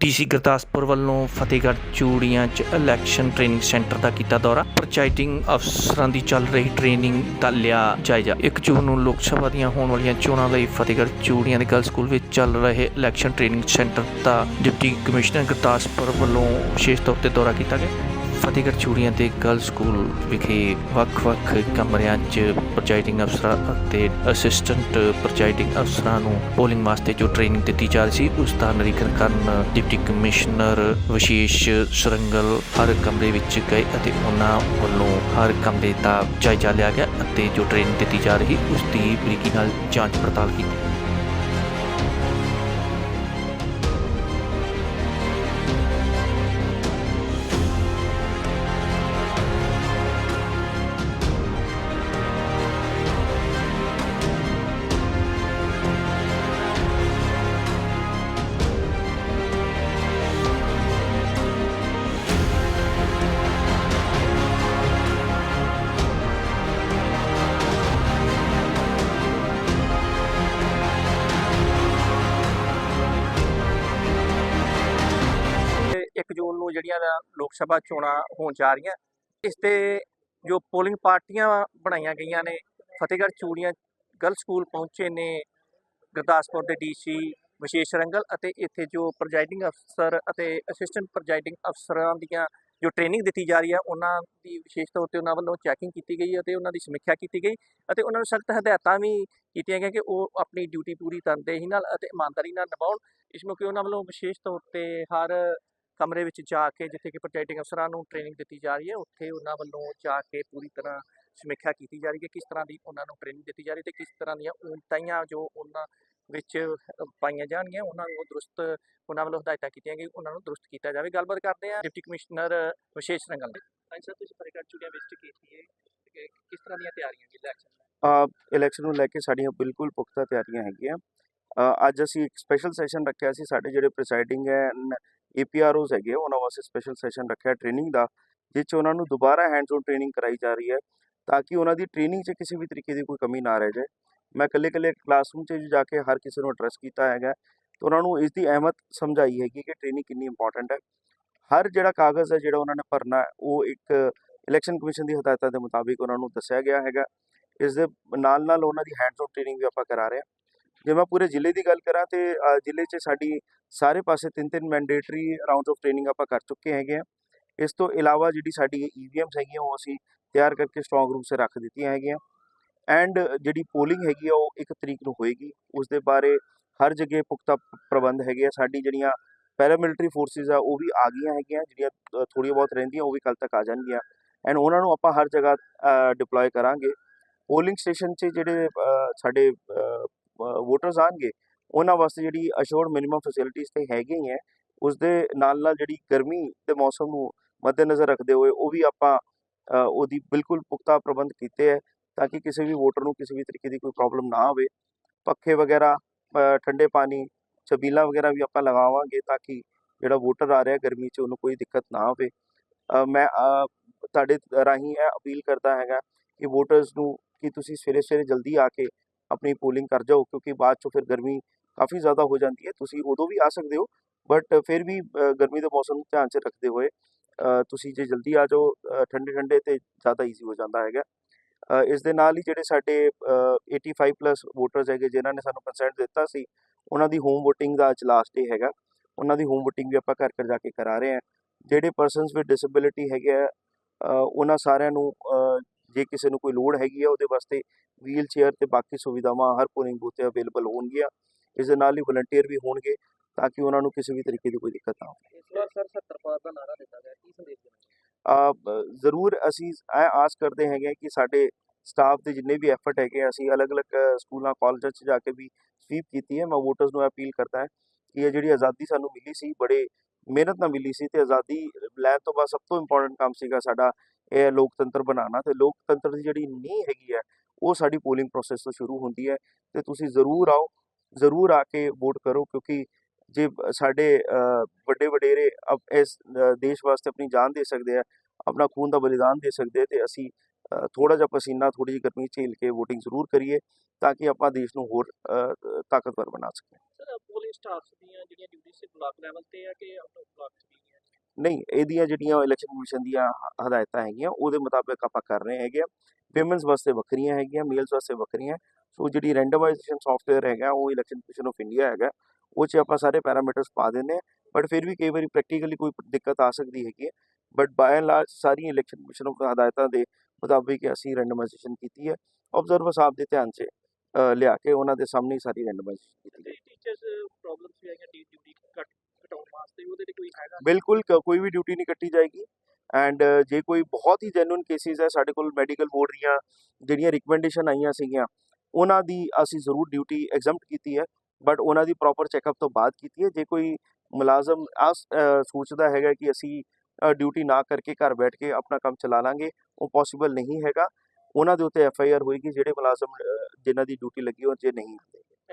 DC Gurdaspur ਵੱਲੋਂ ਫਤਿਹਗੜ੍ਹ ਚੂੜੀਆਂ 'ਚ election training centre ਦਾ ਕੀਤਾ ਦੌਰਾ। ਪ੍ਰਚਾਈਟਿੰਗ ਅਫਸਰਾਂ ਦੀ ਚੱਲ ਰਹੀ ਟ੍ਰੇਨਿੰਗ ਦਾ ਲਿਆ ਜਾਇਜ਼ਾ। 1 ਜੂਨ ਨੂੰ ਲੋਕ ਸਭਾ ਦੀਆਂ ਹੋਣ ਵਾਲੀਆਂ ਚੋਣਾਂ ਲਈ ਫਤਿਹਗੜ੍ਹ ਚੂੜੀਆਂ ਦੇ ਗਰਲ ਸਕੂਲ ਵਿੱਚ ਚੱਲ ਰਹੇ ਇਲੈਕਸ਼ਨ ਟ੍ਰੇਨਿੰਗ ਸੈਂਟਰ ਦਾ ਡਿਪਟੀ ਕਮਿਸ਼ਨਰ ਗੁਰਦਾਸਪੁਰ ਵੱਲੋਂ ਵਿਸ਼ੇਸ਼ ਤੌਰ ਤੇ ਦੌਰਾ ਕੀਤਾ ਗਿਆ। ਫਤਿਹਗੜ੍ਹ ਚੂੜੀਆਂ ਦੇ ਗਰਲ ਸਕੂਲ ਵਿਖੇ ਵੱਖ-ਵੱਖ ਕਮਰਿਆਂ 'ਚ ਪ੍ਰਜਾਈਡਿੰਗ ਅਫਸਰਾਂ ਅਤੇ ਅਸਿਸਟੈਂਟ ਪ੍ਰਜਾਈਡਿੰਗ ਅਫਸਰਾਂ ਨੂੰ ਪੋਲਿੰਗ ਵਾਸਤੇ ਜੋ ਟ੍ਰੇਨਿੰਗ ਦਿੱਤੀ ਜਾ ਰਹੀ ਸੀ, ਉਸ ਦਾ ਨਿਰੀਖਣ ਕਰਨ ਡਿਪਟੀ ਕਮਿਸ਼ਨਰ ਵਿਸ਼ੇਸ਼ ਸਰੰਗਲ ਹਰ ਕਮਰੇ ਵਿੱਚ ਗਏ ਅਤੇ ਉਹਨਾਂ ਵੱਲੋਂ ਹਰ ਕਮਰੇ ਦਾ ਜਾਇਜ਼ਾ ਲਿਆ ਗਿਆ ਅਤੇ ਜੋ ਟ੍ਰੇਨਿੰਗ ਦਿੱਤੀ ਜਾ ਰਹੀ, ਉਸ ਦੀ ਬਰੀਕੀ ਨਾਲ ਜਾਂਚ ਪੜਤਾਲ ਕੀਤੀ। 1 ਜੂਨ ਨੂੰ ਜਿਹੜੀਆਂ ਲੋਕ ਸਭਾ ਚੋਣਾਂ ਹੋਣ ਜਾ ਰਹੀਆਂ। ਇਸ ਤੇ ਜੋ ਪੋਲਿੰਗ ਪਾਰਟੀਆਂ ਬਣਾਈਆਂ ਗਈਆਂ ਨੇ, ਫਤਿਹਗੜ੍ਹ ਚੂੜੀਆਂ ਗਰਲ ਸਕੂਲ ਪਹੁੰਚੇ ਨੇ, ਗੁਰਦਾਸਪੁਰ ਦੇ ਡੀਸੀ ਵਿਸ਼ੇਸ਼ ਰੰਗਲ ਅਤੇ ਇੱਥੇ ਜੋ ਪ੍ਰੈਜ਼ਾਈਡਿੰਗ ਅਫਸਰ ਅਤੇ ਅਸਿਸਟੈਂਟ ਪ੍ਰੈਜ਼ਾਈਡਿੰਗ ਅਫਸਰਾਂ ਦੀਆਂ ਜੋ ਟ੍ਰੇਨਿੰਗ ਦਿੱਤੀ ਜਾ ਰਹੀ ਹੈ ਉਹਨਾਂ ਦੀ ਵਿਸ਼ੇਸ਼ ਤੌਰ ਤੇ ਉਹਨਾਂ ਵੱਲੋਂ ਚੈਕਿੰਗ ਕੀਤੀ ਗਈ ਅਤੇ ਉਹਨਾਂ ਦੀ ਸਮੀਖਿਆ ਕੀਤੀ ਗਈ ਅਤੇ ਉਹਨਾਂ ਨੂੰ ਸਖਤ ਹਦਾਇਤਾਂ ਵੀ ਕੀਤੀਆਂ ਗਈਆਂ ਕਿ ਉਹ ਆਪਣੀ ਡਿਊਟੀ ਪੂਰੀ ਤਨਦੇਹੀ ਨਾਲ ਅਤੇ ਇਮਾਨਦਾਰੀ ਨਾਲ ਨਿਭਾਉਣ। ਇਸ ਮੌਕੇ ਉਹਨਾਂ ਵੱਲੋਂ ਵਿਸ਼ੇਸ਼ ਤੌਰ ਤੇ ਹਰ ਕਮਰੇ ਵਿੱਚ ਜਾ ਕੇ ਜਿੱਥੇ ਕਿ ਪ੍ਰੋਜੈਕਟਿੰਗ ਅਫਸਰਾਂ ਨੂੰ ਟ੍ਰੇਨਿੰਗ ਦਿੱਤੀ ਜਾ ਰਹੀ ਹੈ ਉੱਥੇ ਉਹਨਾਂ ਵੱਲੋਂ ਜਾ ਕੇ ਪੂਰੀ ਤਰ੍ਹਾਂ ਸਮੀਖਿਆ ਕੀਤੀ ਜਾ ਰਹੀ ਹੈ ਕਿਸ ਤਰ੍ਹਾਂ ਦੀ ਉਹਨਾਂ ਨੂੰ ਟ੍ਰੇਨਿੰਗ ਦਿੱਤੀ ਜਾ ਰਹੀ ਤੇ ਕਿਸ ਤਰ੍ਹਾਂ ਦੀਆਂ ਊਣਤਾਈਆਂ ਜੋ ਉਹਨਾਂ ਵਿੱਚ ਪਾਈਆਂ ਜਾਣਗੀਆਂ ਉਹਨਾਂ ਨੂੰ ਦਰੁਸਤ ਉਹਨਾਂ ਵੱਲੋਂ ਹਦਾਇਤਾਂ ਕੀਤੀਆਂ ਗਈਆਂ ਉਹਨਾਂ ਨੂੰ ਦਰੁਸਤ ਕੀਤਾ ਜਾਵੇ। ਗੱਲਬਾਤ ਕਰਦੇ ਹਾਂ ਡਿਪਟੀ ਕਮਿਸ਼ਨਰ ਵਿਸ਼ੇਸ਼ ਰੰਗਲ ਦੇ। ਹਾਂਜੀ ਸਰ ਤੁਸੀਂ ਫਤਿਹਗੜ੍ਹ ਚੂੜੀਆਂ ਵਿਜ਼ਿਟ ਕੀਤੀ ਹੈ ਕਿ ਕਿਸ ਤਰ੍ਹਾਂ ਦੀਆਂ ਤਿਆਰੀਆਂ ਜੀ ਇਲੈਕਸ਼ਨ ਅ ਇਲੈਕਸ਼ਨ ਨੂੰ ਲੈ ਕੇ ਸਾਡੀਆਂ ਬਿਲਕੁਲ ਪੁਖਤਾ ਤਿਆਰੀਆਂ ਹੈਗੀਆਂ। ਅ, ਅੱਜ ਅਸੀਂ ਇੱਕ ਸਪੈਸ਼ਲ ਸੈਸ਼ਨ ਰੱਖਿਆ ਸੀ ਸਾਡੇ ਜਿਹੜੇ ਪ੍ਰੈਜ਼ਾਈਡਿੰਗ ਹੈ ਏਪੀਆਰਓਜ਼ ਹੈਗੇ ਆ, ਉਹਨਾਂ ਵਾਸਤੇ ਸਪੈਸ਼ਲ ਸੈਸ਼ਨ ਰੱਖਿਆ ਟ੍ਰੇਨਿੰਗ ਦਾ ਜਿਸ 'ਚ ਉਹਨਾਂ ਨੂੰ ਦੁਬਾਰਾ ਹੈਂਡਸ ਔਨ ਟ੍ਰੇਨਿੰਗ ਕਰਾਈ ਜਾ ਰਹੀ ਹੈ ਤਾਂ ਕਿ ਉਹਨਾਂ ਦੀ ਟ੍ਰੇਨਿੰਗ 'ਚ ਕਿਸੇ ਵੀ ਤਰੀਕੇ ਦੀ ਕੋਈ ਕਮੀ ਨਾ ਰਹਿ ਜਾਏ। ਮੈਂ ਇਕੱਲੇ ਇਕੱਲੇ ਕਲਾਸਰੂਮ 'ਚ ਜਾ ਕੇ ਹਰ ਕਿਸੇ ਨੂੰ ਐਡਰੈਸ ਕੀਤਾ ਹੈਗਾ ਤੇ ਉਹਨਾਂ ਨੂੰ ਇਸ ਦੀ ਅਹਿਮਤ ਸਮਝਾਈ ਹੈਗੀ ਕਿ ਟ੍ਰੇਨਿੰਗ ਕਿੰਨੀ ਇੰਪੋਰਟੈਂਟ ਹੈ। ਹਰ ਜਿਹੜਾ ਕਾਗਜ਼ ਹੈ ਜਿਹੜਾ ਉਹਨਾਂ ਨੇ ਭਰਨਾ ਉਹ ਇੱਕ ਇਲੈਕਸ਼ਨ ਕਮਿਸ਼ਨ ਦੀ ਹਦਾਇਤਾਂ ਦੇ ਮੁਤਾਬਿਕ ਉਹਨਾਂ ਨੂੰ ਦੱਸਿਆ ਗਿਆ ਹੈਗਾ। ਇਸ ਦੇ ਨਾਲ ਨਾਲ ਉਹਨਾਂ ਦੀ ਹੈਂਡਸ ਔਨ ਟ੍ਰੇਨਿੰਗ ਵੀ ਆਪਾਂ ਕਰਾ ਰਹੇ ਹਾਂ। ਜੇ ਮੈਂ ਪੂਰੇ ਜ਼ਿਲ੍ਹੇ ਦੀ ਗੱਲ ਕਰਾਂ ਤੇ ਜ਼ਿਲ੍ਹੇ 'ਚ ਸਾਡੀ ਸਾਰੇ ਪਾਸੇ ਤਿੰਨ ਤਿੰਨ ਮੈਂਡੇਟਰੀ ਰਾਉਂਡਸ ਆਫ ਟ੍ਰੇਨਿੰਗ ਆਪਾਂ ਕਰ ਚੁੱਕੇ ਹੈਗੇ ਆ। ਇਸ ਤੋਂ ਇਲਾਵਾ ਜਿਹੜੀ ਸਾਡੀ ਈਵੀਐਮਸ ਹੈਗੀਆਂ ਉਹ ਅਸੀਂ ਤਿਆਰ ਕਰਕੇ ਸਟਰੋਂਗ ਰੂਮ 'ਚ ਰੱਖ ਦਿੱਤੀਆਂ ਹੈਗੀਆਂ। ਐਂਡ ਜਿਹੜੀ ਪੋਲਿੰਗ ਹੈਗੀ ਆ ਉਹ ਇੱਕ ਤਰੀਕ ਨੂੰ ਹੋਏਗੀ। ਉਸ ਦੇ ਬਾਰੇ ਹਰ ਜਗ੍ਹਾ ਪੁਖਤਾ ਪ੍ਰਬੰਧ ਹੈਗੇ ਆ। ਸਾਡੀ ਜਿਹੜੀਆਂ ਪੈਰਾਮਿਲਟਰੀ ਫੋਰਸਿਸ ਆ ਉਹ ਵੀ ਆ ਗਈਆਂ ਹੈਗੀਆਂ। ਜਿਹੜੀਆਂ ਅ, ਥੋੜ੍ਹੀਆਂ ਬਹੁਤ ਰਹਿੰਦੀਆਂ ਉਹ ਵੀ ਕੱਲ ਤੱਕ ਆ ਜਾਣਗੀਆਂ। ਐਂਡ ਉਹਨਾਂ ਨੂੰ ਆਪਾਂ ਹਰ ਜਗ੍ਹਾ ਡਿਪਲੋਏ ਕਰਾਂਗੇ। ਪੋਲਿੰਗ ਸਟੇਸ਼ਨ 'ਚ ਜਿਹੜੇ ਸਾਡੇ ਵੋਟਰਸ ਆਣਗੇ ਉਹਨਾਂ ਵਾਸਤੇ ਜਿਹੜੀ ਅਸ਼ੋਰਡ ਮਿਨੀਮਮ ਫੈਸਿਲਿਟੀਜ਼ ਤੇ ਹੈਗੀਆਂ ਹੀ ਹੈ ਉਸ ਦੇ ਨਾਲ ਨਾਲ ਜਿਹੜੀ ਗਰਮੀ ਦੇ ਮੌਸਮ ਨੂੰ ਮੱਦੇਨਜ਼ਰ ਰੱਖਦੇ ਹੋਏ ਉਹ ਵੀ ਆਪਾਂ ਉਹਦੀ ਬਿਲਕੁਲ ਪੁਖਤਾ ਪ੍ਰਬੰਧ ਕੀਤੇ ਹੈ, ਤਾਂ ਕਿ ਕਿਸੇ ਵੀ ਵੋਟਰ ਨੂੰ ਕਿਸੇ ਵੀ ਤਰੀਕੇ ਦੀ ਕੋਈ ਪ੍ਰੋਬਲਮ ਨਾ ਆਵੇ। ਪੱਖੇ ਵਗੈਰਾ ਠੰਡੇ ਪਾਣੀ, ਛਬੀਲਾਂ ਵਗੈਰਾ ਵੀ ਆਪਾਂ ਲਗਾਵਾਂਗੇ ਤਾਂ ਕਿ ਜਿਹੜਾ ਵੋਟਰ ਆ ਰਿਹਾ ਗਰਮੀ 'ਚ ਉਹਨੂੰ ਕੋਈ ਦਿੱਕਤ ਨਾ ਆਵੇ। ਮੈਂ ਤੁਹਾਡੇ ਰਾਹੀਂ ਇਹ ਅਪੀਲ ਕਰਦਾ ਹੈਗਾ ਕਿ ਵੋਟਰਸ ਨੂੰ ਕਿ ਤੁਸੀਂ ਸਵੇਰੇ ਸਵੇਰੇ ਜਲਦੀ ਆ ਕੇ ਆਪਣੀ ਪੋਲਿੰਗ ਕਰ ਜਾਓ ਕਿਉਂਕਿ ਬਾਅਦ 'ਚੋਂ ਫਿਰ ਗਰਮੀ ਕਾਫੀ ਜ਼ਿਆਦਾ ਹੋ ਜਾਂਦੀ ਹੈ। ਤੁਸੀਂ ਉਦੋਂ ਵੀ ਆ ਸਕਦੇ ਹੋ ਬਟ ਫਿਰ ਵੀ ਗਰਮੀ ਦੇ ਮੌਸਮ ਨੂੰ ਧਿਆਨ 'ਚ ਰੱਖਦੇ ਹੋਏ ਤੁਸੀਂ ਜੇ ਜਲਦੀ ਆ ਜਾਓ ਠੰਡੇ ਠੰਡੇ ਤੇ ਜ਼ਿਆਦਾ ਈਜ਼ੀ ਹੋ ਜਾਂਦਾ ਹੈਗਾ। ਇਸ ਦੇ ਨਾਲ ਹੀ ਜਿਹੜੇ ਸਾਡੇ ਅ, 85 ਪਲੱਸ ਵੋਟਰਸ ਹੈਗੇ ਜਿਨ੍ਹਾਂ ਨੇ ਸਾਨੂੰ ਕੰਸੈਂਟ ਦਿੱਤਾ ਸੀ ਉਹਨਾਂ ਦੀ ਹੋਮ ਵੋਟਿੰਗ ਦਾ ਅੱਜ ਲਾਸਟ ਡੇ ਹੈਗਾ। ਉਹਨਾਂ ਦੀ ਹੋਮ ਵੋਟਿੰਗ ਵੀ ਆਪਾਂ ਘਰ ਘਰ ਜਾ ਕੇ ਕਰਾ ਰਹੇ ਹਾਂ। ਜਿਹੜੇ ਪਰਸਨਸ ਵਿਦ ਡਿਸੇਬਿਲਿਟੀ ਹੈਗੇ ਆ ਉਹਨਾਂ ਸਾਰਿਆਂ ਨੂੰ ਜੇ ਕਿਸੇ ਨੂੰ ਕੋਈ ਲੋੜ ਹੈਗੀ ਆ ਉਹਦੇ ਵਾਸਤੇ ਵੀਲ ਚੇਅਰ ਤੇ ਬਾਕੀ ਸੁਵਿਧਾਵਾਂ ਹਰ ਪੋਲਿੰਗ ਬੂਥ ਤੇ ਅਵੇਲੇਬਲ ਹੋਣਗੀਆਂ। ਇਸ ਦੇ ਨਾਲ ਹੀ ਵਲੰਟੀਅਰ ਵੀ ਹੋਣਗੇ ਤਾਂ ਕਿ ਉਹਨਾਂ ਨੂੰ ਕਿਸੇ ਵੀ ਤਰੀਕੇ ਦੀ ਕੋਈ ਦਿੱਕਤ ਨਾ ਆਵੇ ਇਸ ਵਾਰ ਸਰ 70 ਪਾਰ ਦਾ ਨਾਰਾ ਦਿੱਤਾ ਗਿਆ। ਕੀ ਸੰਦੇਸ਼ ਦੇਣਾ ਅ, ਬ- ਜ਼ਰੂਰ ਅਸੀਂ ਆਸ ਕਰਦੇ ਹੈਗੇ ਕਿ ਸਾਡੇ ਸਟਾਫ ਦੇ ਜਿੰਨੇ ਵੀ ਐਫਰਟ ਹੈਗੇ ਅਸੀਂ ਅਲੱਗ-ਅਲੱਗ ਸਕੂਲਾਂ ਕਾਲਜਾਂ 'ਚ ਜਾ ਕੇ ਵੀ ਸਵੀਪ ਕੀਤੀ ਹੈ। ਮੈਂ ਵੋਟਰਸ ਨੂੰ ਅਪੀਲ ਕਰਦਾ ਹੈ ਕਿ ਇਹ ਜਿਹੜੀ ਆਜ਼ਾਦੀ ਸਾਨੂੰ ਮਿਲੀ ਸੀ ਬੜੇ ਮਿਹਨਤ ਨਾਲ ਮਿਲੀ ਸੀ ਤੇ ਆਜ਼ਾਦੀ ਲੈਣ ਤੋਂ ਬਾਅਦ ਸਭ ਤੋਂ ਇੰਪੋਰਟੈਂਟ ਕੰਮ ਸੀਗਾ ਸਾਡਾ ਇਹ ਲੋਕਤੰਤਰ ਬਣਾਉਣਾ ਤੇ ਲੋਕਤੰਤਰ ਦੀ ਜਿਹੜੀ ਨੀਂਹ ਹੈਗੀ ਹੈ ਉਹ ਸਾਡੀ ਪੋਲਿੰਗ ਪ੍ਰੋਸੈਸ ਤੋਂ ਸ਼ੁਰੂ ਹੁੰਦੀ ਹੈ ਤੇ ਤੁਸੀਂ ਜ਼ਰੂਰ ਆਓ, ਜ਼ਰੂਰ ਆ ਕੇ ਵੋਟ ਕਰੋ ਕਿਉਂਕਿ ਜੇ ਸਾਡੇ ਵੱਡੇ ਵਡੇਰੇ ਇਸ ਦੇਸ਼ ਵਾਸਤੇ ਆਪਣੀ ਜਾਨ ਦੇ ਸਕਦੇ ਆ, ਆਪਣਾ ਖੂਨ ਦਾ ਬਲੀਦਾਨ ਦੇ ਸਕਦੇ ਆ ਤੇ ਅਸੀਂ ਥੋੜਾ ਜਿਹਾ ਪਸੀਨਾ ਥੋੜੀ ਜਿਹੀ ਗਰਮੀ ਝੇਲ ਕੇ VOTING ਜ਼ਰੂਰ ਕਰੀਏ ਤਾਂ ਕਿ ਆਪਾਂ ਦੇਸ਼ ਨੂੰ ਹੋਰ ਤਾਕਤਵਰ ਬਣਾ ਸਕੀਏ। ਸਰ ਪੋਲਿੰਗ ਸਟਾਫਸ ਦੀਆਂ ਜਿਹੜੀਆਂ ਡਿਊਟੀਆਂ ਸੇ ਬਲਾਕ ਲੈਵਲ ਤੇ ਆ ਕਿ ਆਊਟ ਆਫ ਬਲਾਕ ਨਹੀਂ, ਇਹਦੀਆਂ ਜਿਹੜੀਆਂ ਇਲੈਕਸ਼ਨ ਕਮਿਸ਼ਨ ਦੀਆਂ ਹਦਾਇਤਾਂ ਹੈਗੀਆਂ, ਉਹਦੇ ਮੁਤਾਬਕ ਆਪਾਂ ਕਰ ਰਹੇ ਹੈਗੇ ਆ ਵਿਮਨਸ ਵਾਸਤੇ ਵੱਖਰੀਆਂ ਹੈਗੀਆਂ ਮੇਲਸ ਵਾਸਤੇ ਵੱਖਰੀਆਂ ਸੋ ਜਿਹੜੀ ਰੈਂਡਮਾਈਜੇਸ਼ਨ ਸੌਫਟਵੇਅਰ ਹੈਗਾ, ਉਹ ਇਲੈਕਸ਼ਨ ਕਮਿਸ਼ਨ ਆਫ ਇੰਡੀਆ ਹੈਗਾ ਉਹ 'ਚ ਆਪਾਂ ਸਾਰੇ ਪੈਰਾਮੀਟਰਸ ਪਾ ਦਿੰਦੇ ਹਾਂ ਬਟ ਫਿਰ ਵੀ ਕਈ ਵਾਰੀ ਪ੍ਰੈਕਟੀਕਲੀ ਕੋਈ ਦਿੱਕਤ ਆ ਸਕਦੀ ਹੈਗੀ ਹੈ। ਬਟ ਬਾਏ ਐਂਡ ਲਾਰਜ ਸਾਰੀਆਂ ਇਲੈਕਸ਼ਨ ਕਮਿਸ਼ਨ ਆਫ ਹਦਾਇਤਾਂ ਦੇ ਮੁਤਾਬਿਕ ਅਸੀਂ ਰੈਂਡਮਾਈਜੇਸ਼ਨ ਕੀਤੀ ਹੈ। ਆਬਜ਼ਰਵਰ ਸਾਹਿਬ ਦੇ ਧਿਆਨ 'ਚ ਲਿਆ ਕੇ ਉਹਨਾਂ ਦੇ ਸਾਹਮਣੇ ਹੀ ਸਾਰੀ ਰੈਂਡਮਾਈਜੇਸ਼ਨ ਕੀਤੀ ਹੈ ਟੀਚਰਸ ਪ੍ਰੋਬਲਮਸ ਵੀ ਆਈਆਂ ਡਿਊਟੀ ਕੱਟ ਘਟਾਉਣ ਵਾਸਤੇ ਉਹਦੇ ਤੇ ਕੋਈ ਹੈਗਾ? ਬਿਲਕੁਲ ਕ- ਕੋਈ ਵੀ ਡਿਊਟੀ ਨਹੀਂ ਕੱਟੀ ਜਾਏਗੀ। ਐਂਡ ਜੇ ਕੋਈ ਬਹੁਤ ਹੀ ਜੈਨੂਇਨ ਕੇਸਿਸ ਹੈ ਸਾਡੇ ਕੋਲ ਮੈਡੀਕਲ ਬੋਰਡ ਦੀਆਂ ਜਿਹੜੀਆਂ ਰਿਕਮੈਂਡੇਸ਼ਨ ਆਈਆਂ ਸੀਗੀਆਂ ਉਹਨਾਂ ਦੀ ਅਸੀਂ ਜ਼ਰੂਰ ਡਿਊਟੀ ਐਗਜ਼ੈਂਪਟ ਕੀਤੀ ਹੈ ਬਟ ਉਹਨਾਂ ਦੀ ਪ੍ਰੋਪਰ ਚੈੱਕਅਪ ਤੋਂ ਬਾਅਦ ਕੀਤੀ ਹੈ। ਜੇ ਕੋਈ ਮੁਲਾਜ਼ਮ ਆਸ ਸੋਚਦਾ ਹੈਗਾ ਕਿ ਅਸੀਂ ਡਿਊਟੀ ਨਾ ਕਰਕੇ ਘਰ ਬੈਠ ਕੇ ਆਪਣਾ ਕੰਮ ਚਲਾ ਲਾਂਗੇ ਉਹ ਪੋਸੀਬਲ ਨਹੀਂ ਹੈਗਾ। ਉਹਨਾਂ ਦੇ ਉੱਤੇ ਐਫ ਆਈ ਆਰ ਹੋਏਗੀ ਜਿਹੜੇ ਮੁਲਾਜ਼ਮ ਅ, ਜਿਨ੍ਹਾਂ ਦੀ ਡਿਊਟੀ ਲੱਗੀ ਉਹ ਜੇ ਨਹੀਂ ਹੁੰਦੇ।